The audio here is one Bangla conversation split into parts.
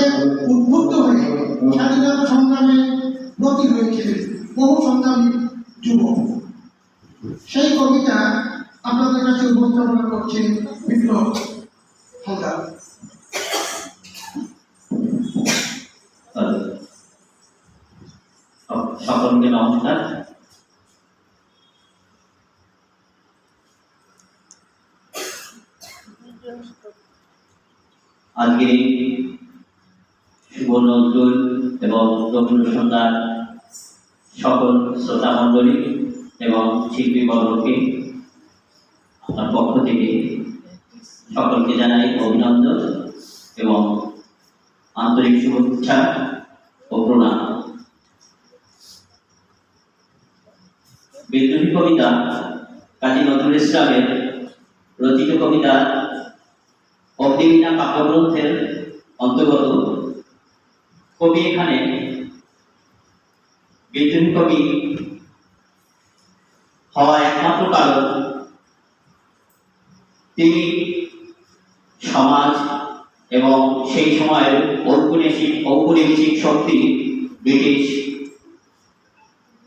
থেকে উদ্বুদ্ধ হয়ে স্বাধীনতা সংগ্রামে ব্রতী হয়েছিলেন বহু সংগ্রামী যুবক। সেই কবিতা আপনাদের কাছে উপস্থাপনা করছেন বিপ্লব হালদার। সকলকে নমস্কার। আজকে শুভ নজরুল এবং রবীন্দ্র সন্ধ্যার সকল শ্রোতা মণ্ডলী এবং শিল্পী বর্গকে আমার পক্ষ থেকে সকলকে জানাই অভিনন্দন এবং আন্তরিক শুভেচ্ছা ও প্রণাম। বিদ্রোহী কবিতা কাজী নজরুল ইসলামের রচিত কবিতা অগ্নিবীণা কাব্যগ্রন্থের অন্তর্গত কবি এখানে বিদ্রোহী কবি হওয়া একমাত্র কারণ তিনি সমাজ এবং সেই সময়ের ঔপনিবেশিক ঔপনিবেশিক শক্তি ব্রিটিশ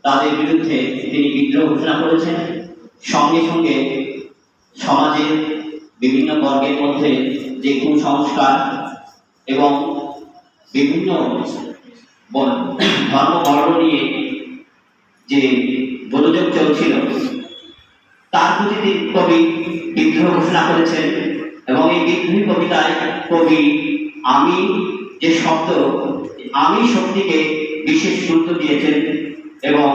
তাদের বিরুদ্ধে তিনি বিদ্রোহ ঘোষণা করেছেন। সঙ্গে সঙ্গে সমাজের বিভিন্ন বর্গের মধ্যে যে কুসংস্কার এবং বিভিন্ন ধর্ম বর্ণ নিয়ে যে গোলযোগ চলছিল, তার প্রতি কবি বিদ্রোহ ঘোষণা করেছেন এবং এই বিদ্রোহী কবিতায় কবি, আমি যে শব্দ, আমি শক্তিকে বিশেষ গুরুত্ব দিয়েছেন এবং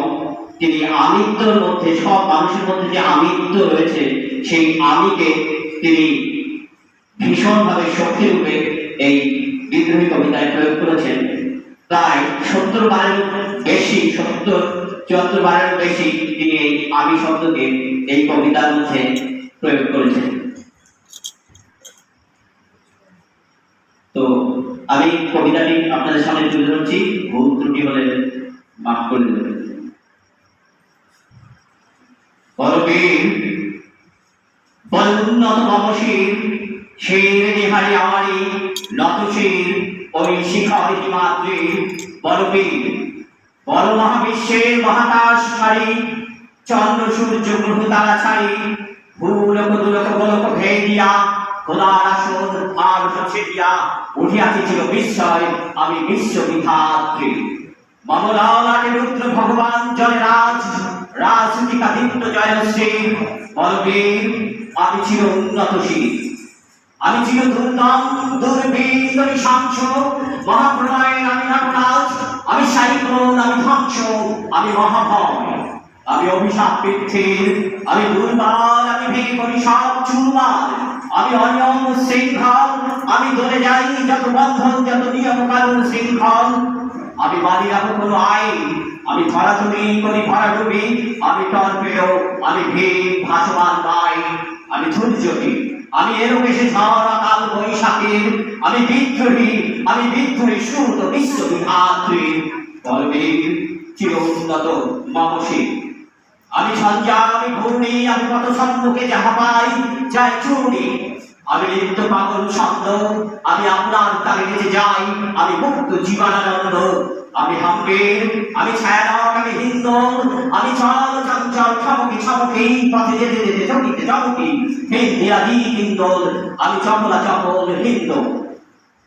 তিনি আমিত্বর মধ্যে, সব মানুষের মধ্যে যে আমিত্ব রয়েছে, সেই আমিকে তিনি ভীষণভাবে শক্তিরূপে এই বিদ্রোহী কবিতায় প্রয়োগ করেছেন। প্রায় সত্তর বারের বেশি, সত্তর চুয়াত্তর বারের বেশি তিনি এই আমি শব্দকে, এই কবিতার মধ্যে প্রয়োগ করেছেন। তো আমি কবিতাটি আপনাদের সামনে তুলে ধরছি, ভুল ত্রুটি হলে মাফ করে দেবেন। বলবীর বলুন্নত মমশীর শির নিহারি আমারি নতশির ওই শিখর হিমাদ্রি মহাবিশ্বের মহাকাশ ছাড়ি চন্দ্র, সূর্য, গ্রহ, তারা ছাড়ি ভূলোক দুলোক গোলক ভেদিয়া, খোদার আসন, আর ছেড়িয়া উঠিয়াছে ছিল বিস্ময়, আমি বিশ্ববিধাত্রী। মমলালাকে রুদ্র ভগবান জয়রাজ রাজনীতিকাদিত্য জয়শ্রী বলবীর আমি ছিল উন্নতশীল আমি আমি নটরাজ আমি আমি আমি আমি আমি আমি চুরমার, আমি অনিয়ম আমি ধরে যাই, যত বন্ধন, যত নিয়ম কানুন শৃঙ্খল, আমি মানি রাখো কোনো আইন, আমি ধরাধরি করি ভরাডুবি আমি টর্পেডো আমি ভীম, ভাসমান আমি ধৈর্যহীন। আমি এরোকেশে ঝড় কাল বৈশাখীর, আমি বিদ্রোহী আমি বিদ্রোহী সুরত বিশ্ববিধাত্রী বলবীর চির উন্নত মমশীল আমি সঞ্চার আমি ঘূর্ণি, আমি কত সম্মুখে যাহা পাই, যাই চূর্ণি। আমি লিপ্ত পাগল ছন্দ, আমি আপনার তালে বেঁচে যাই, আমি মুক্ত জীবনানন্দ আমি হাম্পের, আমি ছায়ানক আমি হিন্দু, আমি চল চঞ্চল, ছমকি ছমকি, পথে যেতে যেতে চকিতে চমকি হিন্দিয়াদি হিন্দোল আমি চপলা চপল হিন্দু।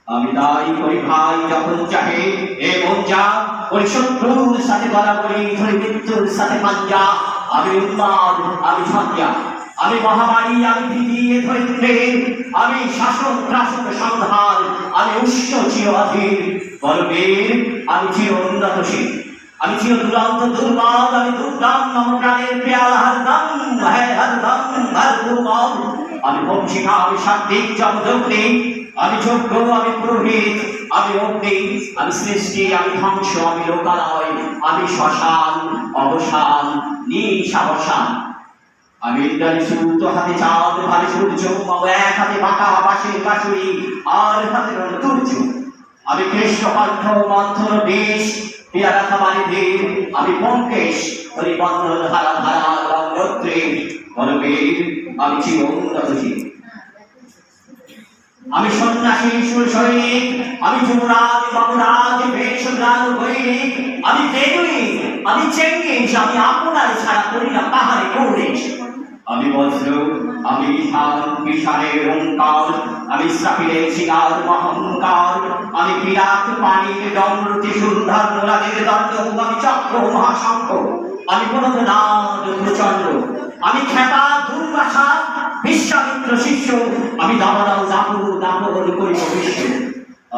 আমি তাই করি ভাই যখন চাহে এ যা ওই শত্রুর সাথে গলাগলি ধরে মৃত্যুর সাথে পাঞ্জা, আমি উন্মাদ, আমি ঝঞ্ঝা আমি মহামারী, আমি ভীতি আমি শাসন ত্রাসন সংহার আমি উষ্ণ চির অধীর বলবীর আমি চির উন্নতশীল আমি চির দুরন্ত দুর্বল, আমি দুর্দাম নম প্রাণের পেয়াল হরদম হ্যাঁ হরদম আমি বংশিকা আমি সাত্বিক জমদগ্নি আমি যজ্ঞ আমি পুরোহিত, আমি অগ্নি, আমি সৃষ্টি, আমি ধ্বংস, আমি লোকালয়, আমি শ্মশান, অবসান নিশাবসান আমি ইন্দ্রাণী সূর্য হাতে চাঁদ, ভারে সূর্য এক হাতে বাঁকা বাঁশের কাশুরি আর হাতে রণতুর্য আমি কৃষ্ণ কণ্ঠ মন্থন বেশ পেয়ারা খাবারে ধীর, আমি পঙ্কেশ হরিবন্ধন ধারা ধারা গঙ্গোত্রী বলবীর আমি চির উন্নতশীল আমি সন্ন্যাসী, সুর সৈনিক, আমি যুবরাজ বাবুরাজ বেশরাজ আমি বেদুই আমি চেঙ্গিস, আমি আপনার ছাড়া করি না কাহারে কৌরিস আমি বজ্র, আমি বিশাল বিশালের ওঙ্কার, আমি সাকিরের শিকার মহঙ্কার, আমি বিরাট পানির ডমরুতি সুন্দর মোলাদের দণ্ড আমি চক্র মহাশঙ্খ আমি প্রণনাদ প্রচণ্ড আমি খ্যাপা দুর্বাসা, বিশ্বামিত্র শিষ্য, আমি দাবাদাও দাপু দাপন করি বিশ্ব।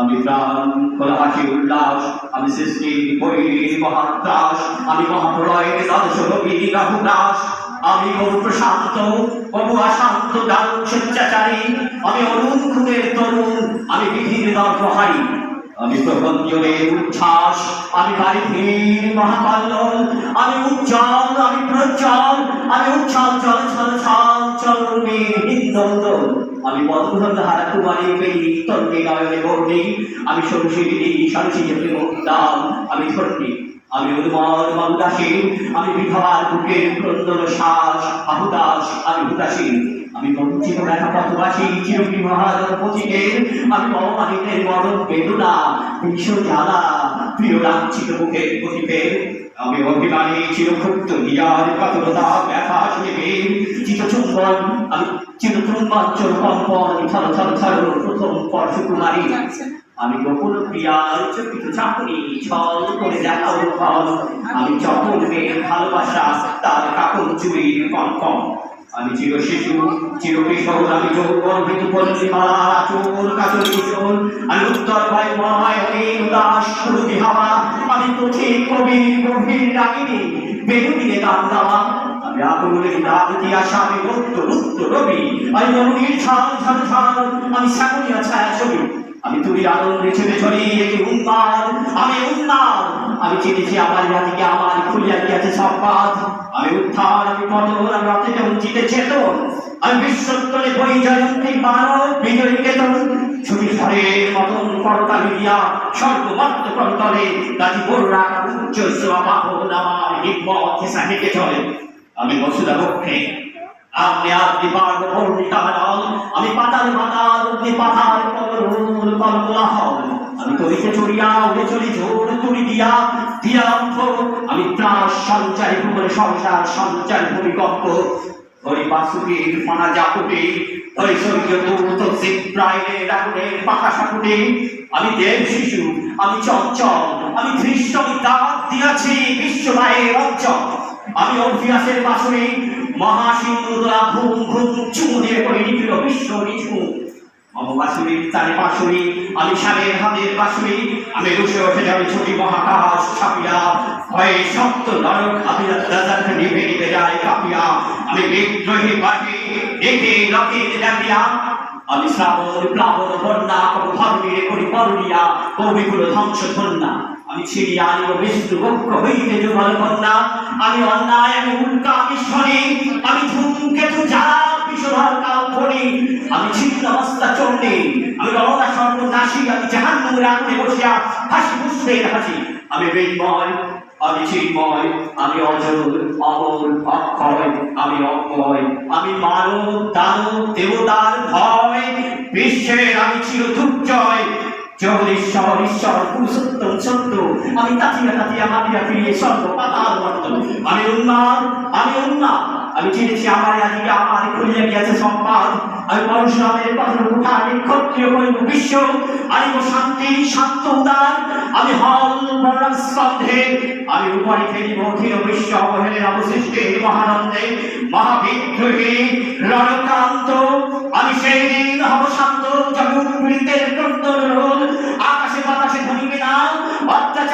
আমি প্রাণ কোলাহাসি উল্লাস, আমি সৃষ্টি বৈরীর মহাত্রাস, আমি মহাপ্রলয়ের দর্শ রবি রাহুদাস আমি বহু প্রশান্ত বহু অশান্ত দারুণ স্বেচ্ছাচারী। আমি অরুণ খুদের তরুণ, আমি বিধির দর্পহারী আমি প্রবঞ্জনের উচ্ছ্বাস, আমি বাড়ির মহাকাল্লন আমি উজ্জ্বল, আমি প্রজ্জ্বল, আমি উচ্ছ্বাল চল চল ছল চল হিন্দন্দন আমি বন্ধন হারা কুমারী পেলি তন্নি নয়নে বর্ণি। আমি সরসি যেতে মুক্তাম আমি ধর্মী। আমি উন্মদ মন্দাসী আমি বিধবার বুকের ক্রন্দন শ্বাস আহুদাস আমি হুদাসী আমি বঞ্চিত দেখা পথবাসী চিরকি মহাজন পথিকের আমি অমানিকের মরণ বেদনা বিশ্ব জ্বালা, প্রিয় লাঞ্ছিত বুকের পথিকের আমি অভিমানী, চিরক্ষুব্ধ, নিয়ার কাতরতা ব্যথা শুনে চিতচুম্বন আমি চিরচুম্বন চোর কম্পন থর থর থর প্রথম পরশু কুমারী আমি প্রিয়ার চকিত চাকরি ছল করে দেখাও ফল। আমি মেয়ের ভালোবাসা, তার কাপড় চুরির কঙ্কন আমি চির শিশু, চির কিশোর, আমি যৌবন ঋতু পল্লী মালা, চোর আমি উত্তর উদাস সুরতি হাওয়া। আমি গভীর আমি আগুনের রুদ্র রবি। আমি মরুণীর ছাল আমি ছায়া ছবি। আমি তুমি আনন্দে ছেড়ে ছড়ি একে উন্মাদ। আমি উন্মাদ। আমি চিনেছি আমার জাতিকে, আমার খুলিয়া গিয়াছে সম্পাদ। আমি উত্থান আমি পতন আমি রথে জিতে চেতন আমি বিশ্বত্তরে বই জয়ন্তী মানব বিজয়ী কেতন ছুটি ঝড়ের মতন করতালি দিয়া সর্বমত্ত করতলে গাছি বড়রা উচ্চ বাহন আমার হিম্মত, হেসা হেঁটে চলে। আমি বসুদা পক্ষে। আপনি পারব পর্ণিকানল আমি পাতাল অগ্নি পাতাল কলরুল কলকলাহল আমি তরিতে চড়িয়া, উড়ে চলি ঝোড় তুড়ি দিয়া দিয়া আমি ত্রাস সঞ্চারী ভুবনে সংসার ভূমিকম্প। ওই ওই সূর্য দূত পাকা আমি দেব শিশু, আমি চঞ্চল, আমি ধৃষ্ট, আমি দিয়াছি বিশ্বমায়ের অঞ্চল। আমি অভ্যাসের বাসনে মহাসিংহদা ঘুম ঘুম চুমুনে করে নিবিড় বিশ্ব মম বাসুরি তারে বাসুরি আমি সারের হাতের বাসুরি। আমি রুশে ওঠে যাবে ছবি মহাকাশ ছাপিয়া। ভয়ে সপ্ত নরক আবিরাত রাজার নিভে নিভে যায় কাপিয়া। আমি বিদ্রোহী পাটি দেখে লকের ডাকিয়া। আমি শ্রাবণ প্লাবন, বন্যা কব ধর্মীরে করি করুণিয়া কবিগুলো ধ্বংস ধন্যা। আমি ছিড়িয়া আনিব বিষ্ণু বক্ষ হইতে যুগল কন্যা। আমি অন্যায়, আমি উল্কা আমি শনি। আমি ধূমকেতু যারা বিশ্বধর কাল ধরি আমি ছিন্ন হস্তা আমি রমনা আমি জাহান মুরে আগুনে বসিয়া হাসি পুষ্পের হাসি। আমি বেদময় আমি চিন্ময়, আমি অজর অমর, অক্ষয়, আমি অক্ষয়, আমি মানব, দানব, দেবতার ভয়। বিশ্বের আমি চির দুর্জয়। জগদীশ্বর ঈশ্বর পুরুষোত্তম, সত্য, আমি তাতিয়া তাতিয়া মাতিয়া ফিরিয়ে স্বর্গ পাতাল আমি উন্মাদ আমি উন্মাদ। আমি চিনেছি আমার আজকে আমার খুলিয়া গিয়াছে সম্পাদ। আমি পরশুরামের কথা উঠা আমি ক্ষত্রিয় করিব বিশ্ব। আনিব শান্তি, শান্ত, উদার। আমি হল স্কন্ধে আমি উপরে ফেলিব ধীর বিশ্ব অবহেলের অবশিষ্টে মহানন্দে, মহাবিদ্রোহী রণক্রান্ত আমি সেই দিন হব শান্ত জগৎ পীড়িতের ক্রন্দন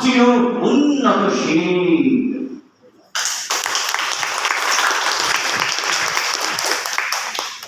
চির উন্নত শির